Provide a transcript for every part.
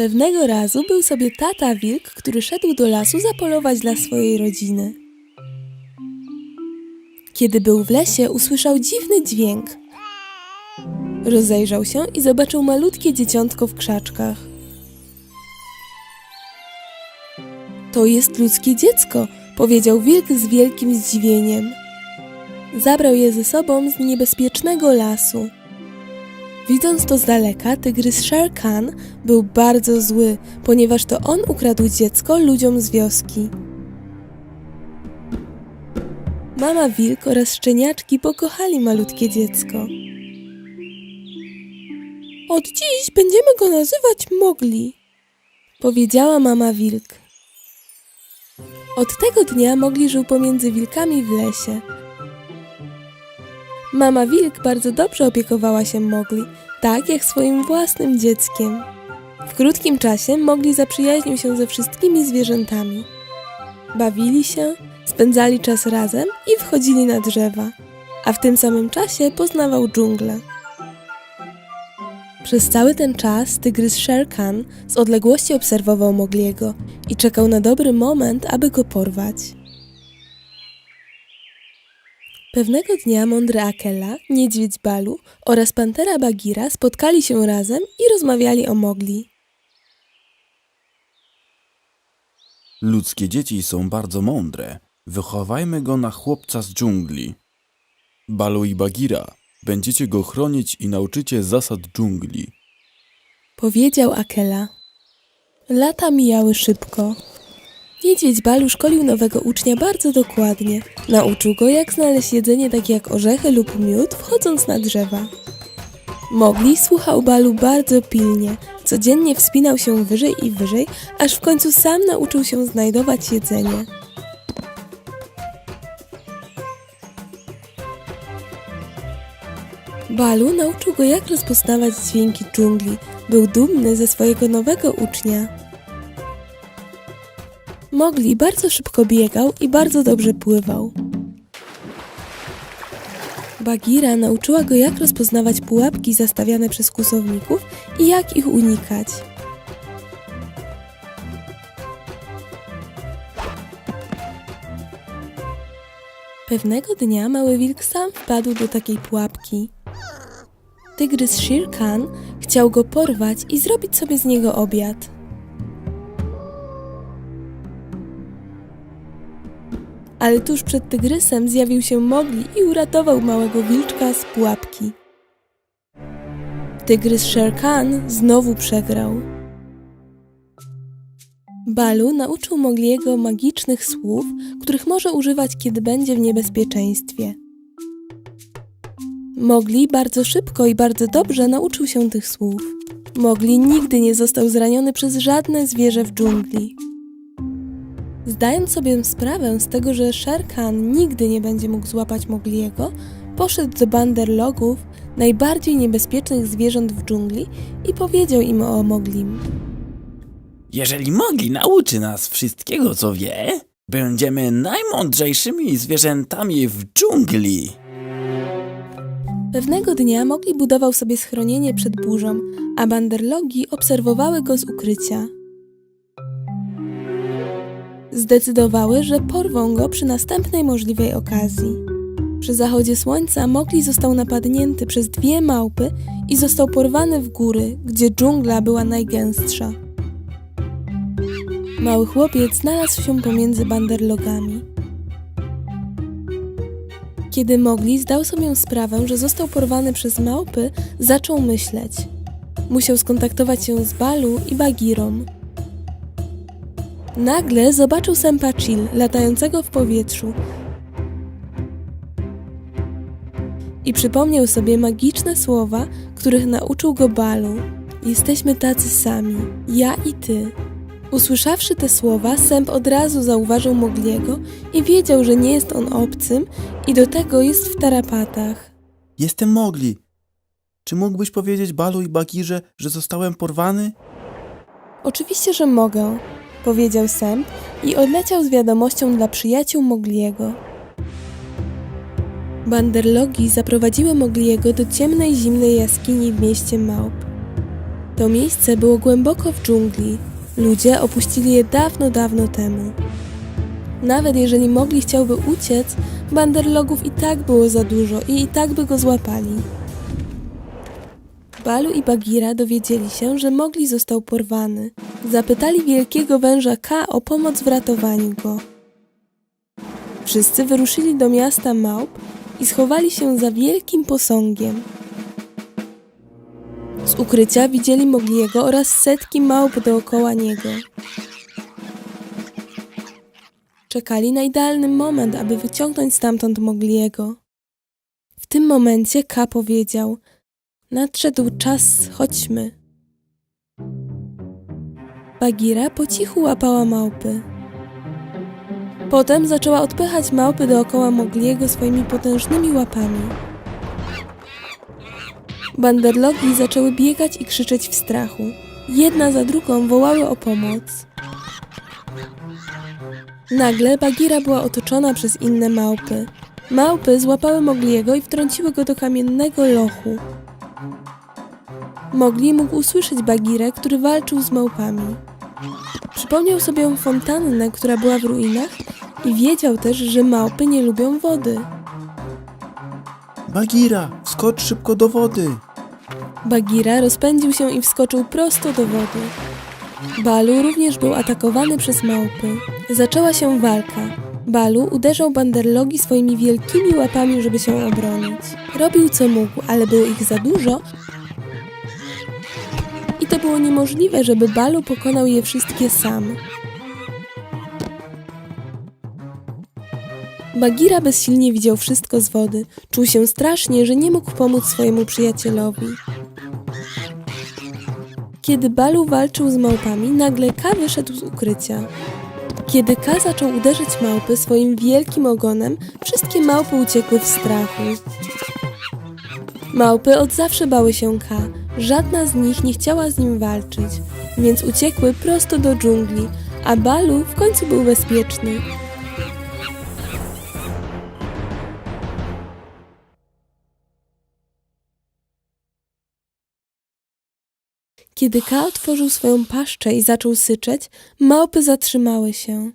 Pewnego razu był sobie tata wilk, który szedł do lasu zapolować dla swojej rodziny. Kiedy był w lesie, usłyszał dziwny dźwięk. Rozejrzał się i zobaczył malutkie dzieciątko w krzaczkach. To jest ludzkie dziecko, powiedział wilk z wielkim zdziwieniem. Zabrał je ze sobą z niebezpiecznego lasu. Widząc to z daleka, tygrys Shere Khan był bardzo zły, ponieważ to on ukradł dziecko ludziom z wioski. Mama wilk oraz szczeniaczki pokochali malutkie dziecko. Od dziś będziemy go nazywać Mogli, powiedziała mama wilk. Od tego dnia Mogli żył pomiędzy wilkami w lesie. Mama wilk bardzo dobrze opiekowała się Mogli, tak jak swoim własnym dzieckiem. W krótkim czasie Mogli zaprzyjaźnił się ze wszystkimi zwierzętami. Bawili się, spędzali czas razem i wchodzili na drzewa, a w tym samym czasie poznawał dżunglę. Przez cały ten czas tygrys Shere Khan z odległości obserwował Mogliego i czekał na dobry moment, aby go porwać. Pewnego dnia mądry Akela, niedźwiedź Balu oraz pantera Bagira spotkali się razem i rozmawiali o Mogli. Ludzkie dzieci są bardzo mądre. Wychowajmy go na chłopca z dżungli. Balu i Bagira, będziecie go chronić i nauczycie zasad dżungli. Powiedział Akela. Lata mijały szybko. Niedźwiedź Balu szkolił nowego ucznia bardzo dokładnie. Nauczył go, jak znaleźć jedzenie takie jak orzechy lub miód, wchodząc na drzewa. Mogli słuchał Balu bardzo pilnie. Codziennie wspinał się wyżej i wyżej, aż w końcu sam nauczył się znajdować jedzenie. Balu nauczył go, jak rozpoznawać dźwięki dżungli. Był dumny ze swojego nowego ucznia. Mogli bardzo szybko biegał i bardzo dobrze pływał. Bagira nauczyła go, jak rozpoznawać pułapki zastawiane przez kłusowników i jak ich unikać. Pewnego dnia mały wilk sam wpadł do takiej pułapki. Tygrys Shere Khan chciał go porwać i zrobić sobie z niego obiad. Ale tuż przed tygrysem zjawił się Mogli i uratował małego wilczka z pułapki. Tygrys Shere Khan znowu przegrał. Balu nauczył Mogliego magicznych słów, których może używać, kiedy będzie w niebezpieczeństwie. Mogli bardzo szybko i bardzo dobrze nauczył się tych słów. Mogli nigdy nie został zraniony przez żadne zwierzę w dżungli. Zdając sobie sprawę z tego, że Shere Khan nigdy nie będzie mógł złapać Mogliego, poszedł do banderlogów, najbardziej niebezpiecznych zwierząt w dżungli i powiedział im o Moglim. Jeżeli Mogli nauczy nas wszystkiego, co wie, będziemy najmądrzejszymi zwierzętami w dżungli. Pewnego dnia Mogli budował sobie schronienie przed burzą, a banderlogi obserwowały go z ukrycia. Zdecydowały, że porwą go przy następnej możliwej okazji. Przy zachodzie słońca Mogli został napadnięty przez dwie małpy i został porwany w góry, gdzie dżungla była najgęstsza. Mały chłopiec znalazł się pomiędzy banderlogami. Kiedy Mogli zdał sobie sprawę, że został porwany przez małpy, zaczął myśleć. Musiał skontaktować się z Balu i Bagirą. Nagle zobaczył Sempachil latającego w powietrzu i przypomniał sobie magiczne słowa, których nauczył go Balu. Jesteśmy tacy sami, ja i ty. Usłyszawszy te słowa, Sęp od razu zauważył Mogliego i wiedział, że nie jest on obcym i do tego jest w tarapatach. Jestem Mogli. Czy mógłbyś powiedzieć Balu i Bagirze, że zostałem porwany? Oczywiście, że mogę, powiedział Sęp i odleciał z wiadomością dla przyjaciół Mogliego. Banderlogi zaprowadziły Mogliego do ciemnej, zimnej jaskini w mieście Małp. To miejsce było głęboko w dżungli. Ludzie opuścili je dawno, dawno temu. Nawet jeżeli mogli chciałby uciec, banderlogów i tak było za dużo i i tak by go złapali. Balu i Bagira dowiedzieli się, że Mogli został porwany. Zapytali wielkiego węża K o pomoc w ratowaniu go. Wszyscy wyruszyli do miasta małp i schowali się za wielkim posągiem. Z ukrycia widzieli Mogliego oraz setki małp dookoła niego. Czekali na idealny moment, aby wyciągnąć stamtąd Mogliego. W tym momencie K powiedział: Nadszedł czas, chodźmy. Bagira po cichu łapała małpy. Potem zaczęła odpychać małpy dookoła Mogliego swoimi potężnymi łapami. Banderlogi zaczęły biegać i krzyczeć w strachu. Jedna za drugą wołały o pomoc. Nagle Bagira była otoczona przez inne małpy. Małpy złapały Mogliego i wtrąciły go do kamiennego lochu. Mogli mógł usłyszeć Bagirę, który walczył z małpami. Przypomniał sobie fontannę, która była w ruinach i wiedział też, że małpy nie lubią wody. Bagira, wskocz szybko do wody. Bagira rozpędził się i wskoczył prosto do wody. Balu również był atakowany przez małpy. Zaczęła się walka. Balu uderzał banderlogi swoimi wielkimi łapami, żeby się obronić. Robił co mógł, ale było ich za dużo to było niemożliwe, żeby Balu pokonał je wszystkie sam. Bagira bezsilnie widział wszystko z wody. Czuł się strasznie, że nie mógł pomóc swojemu przyjacielowi. Kiedy Balu walczył z małpami, nagle K wyszedł z ukrycia. Kiedy K zaczął uderzyć małpy swoim wielkim ogonem, wszystkie małpy uciekły w strachu. Małpy od zawsze bały się K. Żadna z nich nie chciała z nim walczyć, więc uciekły prosto do dżungli, a Balu w końcu był bezpieczny. Kiedy K otworzył swoją paszczę i zaczął syczeć, małpy zatrzymały się.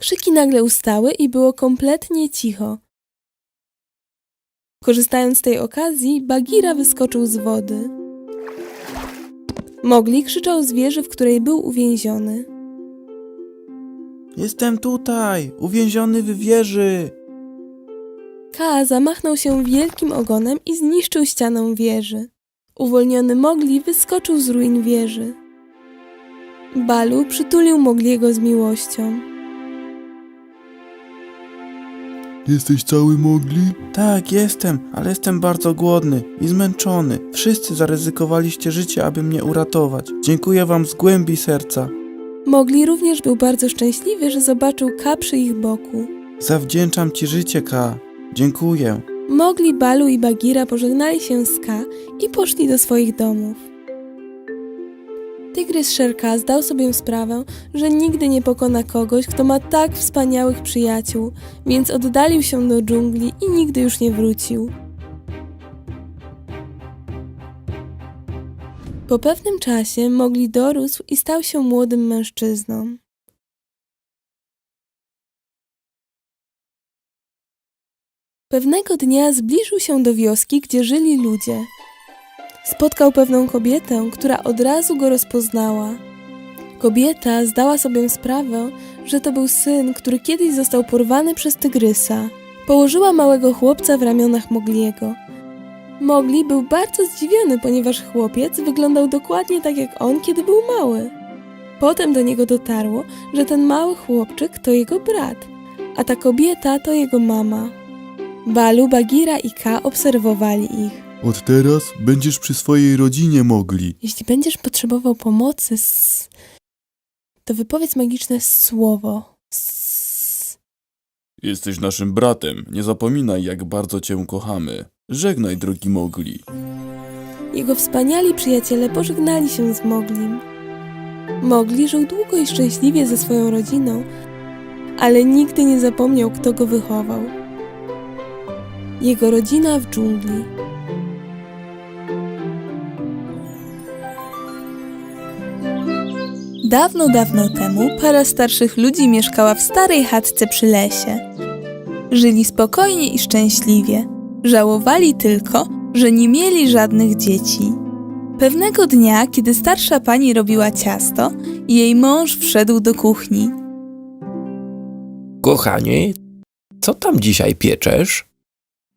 Krzyki nagle ustały i było kompletnie cicho. Korzystając z tej okazji, Bagira wyskoczył z wody. Mogli krzyczał z wieży, w której był uwięziony. Jestem tutaj, uwięziony w wieży. Ka zamachnął się wielkim ogonem i zniszczył ścianę wieży. Uwolniony Mogli wyskoczył z ruin wieży. Balu przytulił Mogliego z miłością. Jesteś cały mogli? Tak, jestem, ale jestem bardzo głodny i zmęczony. Wszyscy zaryzykowaliście życie, aby mnie uratować. Dziękuję wam z głębi serca. Mogli również był bardzo szczęśliwy, że zobaczył Ka przy ich boku. Zawdzięczam ci życie, K. Dziękuję. Mogli, Balu i Bagira pożegnali się z Ka i poszli do swoich domów. Tygrys Szerka zdał sobie sprawę, że nigdy nie pokona kogoś, kto ma tak wspaniałych przyjaciół, więc oddalił się do dżungli i nigdy już nie wrócił. Po pewnym czasie Mogli dorósł i stał się młodym mężczyzną. Pewnego dnia zbliżył się do wioski, gdzie żyli ludzie. Spotkał pewną kobietę, która od razu go rozpoznała. Kobieta zdała sobie sprawę, że to był syn, który kiedyś został porwany przez tygrysa. Położyła małego chłopca w ramionach Mogliego. Mogli był bardzo zdziwiony, ponieważ chłopiec wyglądał dokładnie tak jak on, kiedy był mały. Potem do niego dotarło, że ten mały chłopczyk to jego brat, a ta kobieta to jego mama. Balu, Bagira i Ka obserwowali ich. Od teraz będziesz przy swojej rodzinie mogli. Jeśli będziesz potrzebował pomocy, s... to wypowiedz magiczne słowo. S... Jesteś naszym bratem. Nie zapominaj, jak bardzo cię kochamy. Żegnaj, drogi mogli. Jego wspaniali przyjaciele pożegnali się z Moglim. Mogli żył długo i szczęśliwie ze swoją rodziną, ale nigdy nie zapomniał, kto go wychował. Jego rodzina w dżungli. Dawno, dawno temu para starszych ludzi mieszkała w starej chatce przy lesie. Żyli spokojnie i szczęśliwie. Żałowali tylko, że nie mieli żadnych dzieci. Pewnego dnia, kiedy starsza pani robiła ciasto, jej mąż wszedł do kuchni. Kochanie, co tam dzisiaj pieczesz?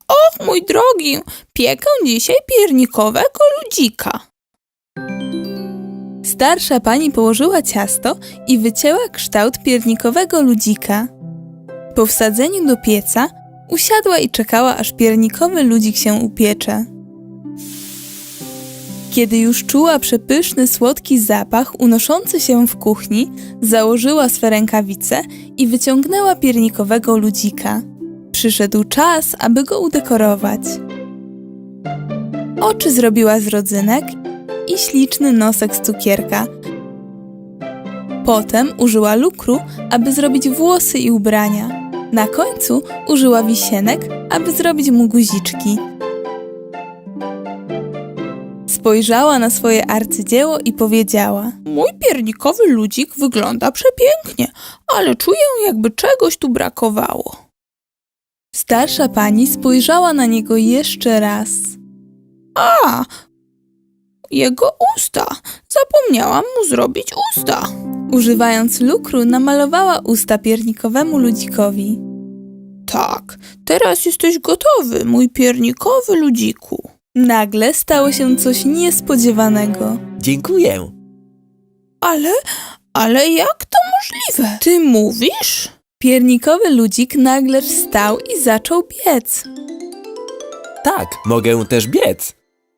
Och, mój drogi, piekę dzisiaj piernikowego ludzika. Starsza pani położyła ciasto i wycięła kształt piernikowego ludzika. Po wsadzeniu do pieca usiadła i czekała, aż piernikowy ludzik się upiecze. Kiedy już czuła przepyszny, słodki zapach unoszący się w kuchni, założyła swe rękawice i wyciągnęła piernikowego ludzika. Przyszedł czas, aby go udekorować. Oczy zrobiła z rodzynek i śliczny nosek z cukierka. Potem użyła lukru, aby zrobić włosy i ubrania. Na końcu użyła wisienek, aby zrobić mu guziczki. Spojrzała na swoje arcydzieło i powiedziała: Mój piernikowy ludzik wygląda przepięknie, ale czuję, jakby czegoś tu brakowało. Starsza pani spojrzała na niego jeszcze raz. A, jego usta. Zapomniałam mu zrobić usta. Używając lukru, namalowała usta piernikowemu ludzikowi. Tak, teraz jesteś gotowy, mój piernikowy ludziku. Nagle stało się coś niespodziewanego. Dziękuję. Ale, ale jak to możliwe? Ty mówisz? Piernikowy ludzik nagle wstał i zaczął biec. Tak, mogę też biec.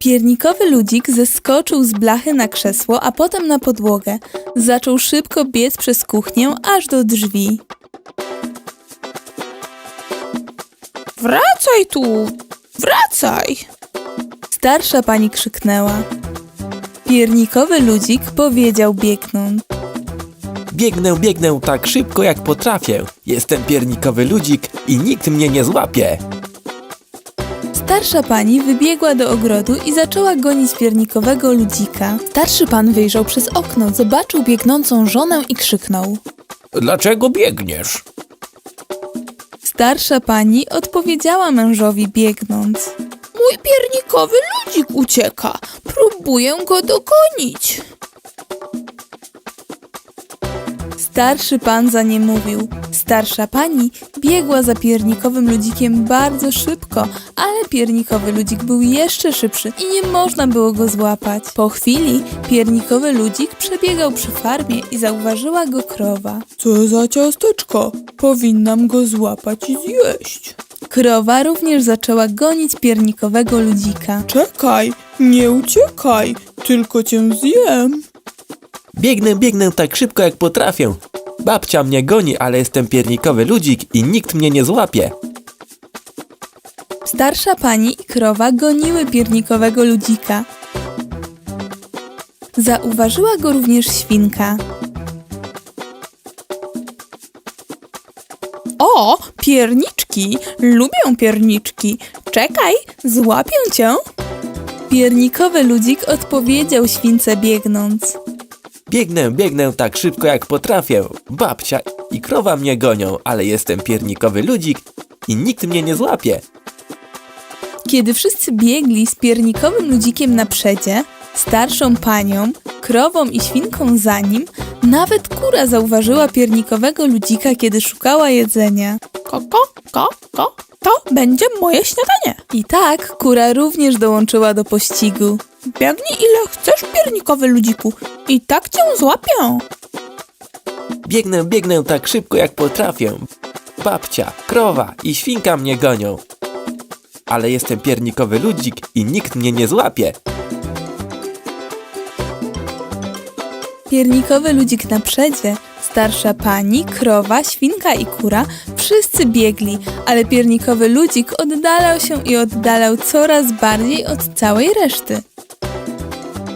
Piernikowy ludzik zeskoczył z blachy na krzesło, a potem na podłogę. Zaczął szybko biec przez kuchnię aż do drzwi. Wracaj tu! Wracaj! Starsza pani krzyknęła. Piernikowy ludzik powiedział biegnąc. Biegnę, biegnę tak szybko jak potrafię. Jestem piernikowy ludzik i nikt mnie nie złapie. Starsza pani wybiegła do ogrodu i zaczęła gonić piernikowego ludzika. Starszy pan wyjrzał przez okno, zobaczył biegnącą żonę i krzyknął. Dlaczego biegniesz? Starsza pani odpowiedziała mężowi biegnąc. Mój piernikowy ludzik ucieka. Próbuję go dogonić. Starszy pan za nie mówił. Starsza pani biegła za piernikowym ludzikiem bardzo szybko, ale piernikowy ludzik był jeszcze szybszy i nie można było go złapać. Po chwili piernikowy ludzik przebiegał przy farmie i zauważyła go krowa. Co za ciasteczko? Powinnam go złapać i zjeść. Krowa również zaczęła gonić piernikowego ludzika. Czekaj, nie uciekaj, tylko cię zjem. Biegnę, biegnę tak szybko jak potrafię. Babcia mnie goni, ale jestem piernikowy ludzik i nikt mnie nie złapie. Starsza pani i krowa goniły piernikowego ludzika. Zauważyła go również świnka. O, pierniczki! Lubię pierniczki. Czekaj, złapię cię. Piernikowy ludzik odpowiedział śwince biegnąc. Biegnę, biegnę tak szybko jak potrafię. Babcia i krowa mnie gonią, ale jestem piernikowy ludzik i nikt mnie nie złapie. Kiedy wszyscy biegli z piernikowym ludzikiem na przedzie, starszą panią, krową i świnką za nim, nawet kura zauważyła piernikowego ludzika, kiedy szukała jedzenia. Ko, ko, ko, ko, to będzie moje śniadanie. I tak kura również dołączyła do pościgu. Biegnij ile chcesz, piernikowy ludziku, i tak cię złapię. Biegnę, biegnę tak szybko jak potrafię. Babcia, krowa i świnka mnie gonią. Ale jestem piernikowy ludzik i nikt mnie nie złapie. Piernikowy ludzik na przedzie, starsza pani, krowa, świnka i kura wszyscy biegli, ale piernikowy ludzik oddalał się i oddalał coraz bardziej od całej reszty.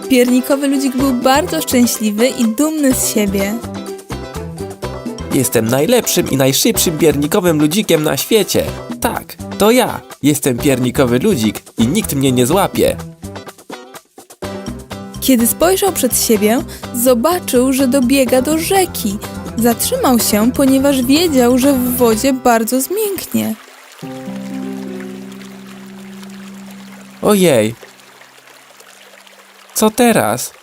Piernikowy ludzik był bardzo szczęśliwy i dumny z siebie. Jestem najlepszym i najszybszym piernikowym ludzikiem na świecie. Tak, to ja. Jestem piernikowy ludzik i nikt mnie nie złapie. Kiedy spojrzał przed siebie, zobaczył, że dobiega do rzeki. Zatrzymał się, ponieważ wiedział, że w wodzie bardzo zmięknie. Ojej. Co teraz?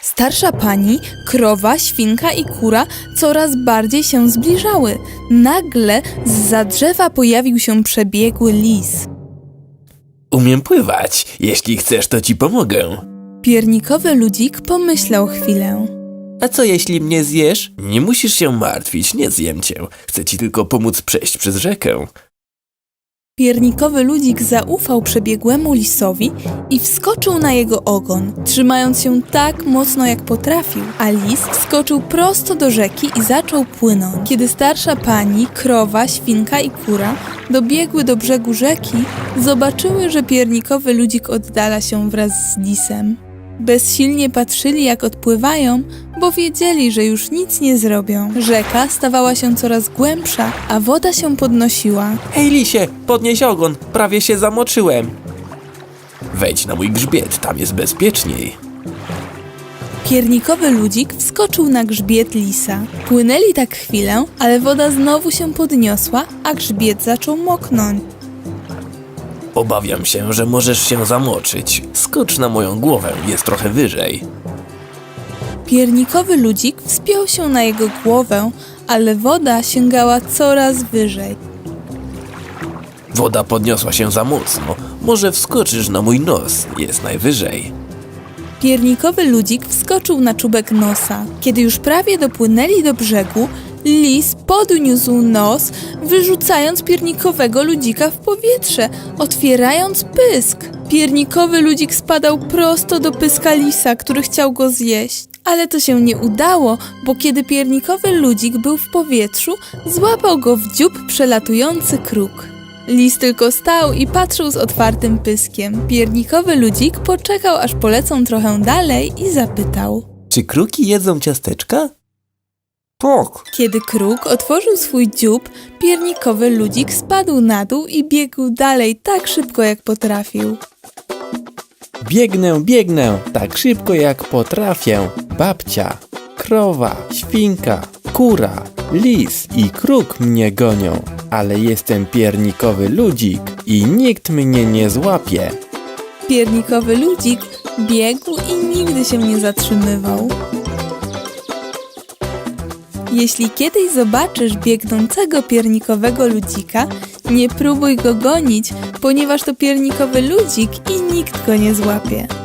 Starsza pani, krowa, świnka i kura coraz bardziej się zbliżały. Nagle z drzewa pojawił się przebiegły lis. Umiem pływać. Jeśli chcesz, to ci pomogę. Piernikowy ludzik pomyślał chwilę. A co jeśli mnie zjesz? Nie musisz się martwić, nie zjem cię. Chcę ci tylko pomóc przejść przez rzekę. Piernikowy ludzik zaufał przebiegłemu lisowi i wskoczył na jego ogon, trzymając się tak mocno jak potrafił, a lis wskoczył prosto do rzeki i zaczął płynąć. Kiedy starsza pani, krowa, świnka i kura dobiegły do brzegu rzeki, zobaczyły, że piernikowy ludzik oddala się wraz z lisem. Bezsilnie patrzyli, jak odpływają, bo wiedzieli, że już nic nie zrobią. Rzeka stawała się coraz głębsza, a woda się podnosiła. Hej, lisie, podnieś ogon, prawie się zamoczyłem. Wejdź na mój grzbiet, tam jest bezpieczniej. Piernikowy ludzik wskoczył na grzbiet lisa. Płynęli tak chwilę, ale woda znowu się podniosła, a grzbiet zaczął moknąć. Obawiam się, że możesz się zamoczyć. Skocz na moją głowę, jest trochę wyżej. Piernikowy ludzik wspiął się na jego głowę, ale woda sięgała coraz wyżej. Woda podniosła się za mocno. Może wskoczysz na mój nos, jest najwyżej. Piernikowy ludzik wskoczył na czubek nosa. Kiedy już prawie dopłynęli do brzegu, lis podniósł nos, wyrzucając piernikowego ludzika w powietrze, otwierając pysk. Piernikowy ludzik spadał prosto do pyska lisa, który chciał go zjeść. Ale to się nie udało, bo kiedy piernikowy ludzik był w powietrzu, złapał go w dziób przelatujący kruk. Lis tylko stał i patrzył z otwartym pyskiem. Piernikowy ludzik poczekał, aż polecą trochę dalej i zapytał. Czy kruki jedzą ciasteczka? Tak. Kiedy kruk otworzył swój dziób, piernikowy ludzik spadł na dół i biegł dalej tak szybko, jak potrafił. Biegnę, biegnę, tak szybko jak potrafię. Babcia, krowa, świnka, kura, lis i kruk mnie gonią, ale jestem piernikowy ludzik i nikt mnie nie złapie. Piernikowy ludzik biegł i nigdy się nie zatrzymywał. Jeśli kiedyś zobaczysz biegnącego piernikowego ludzika, nie próbuj go gonić, ponieważ to piernikowy ludzik i nikt go nie złapie.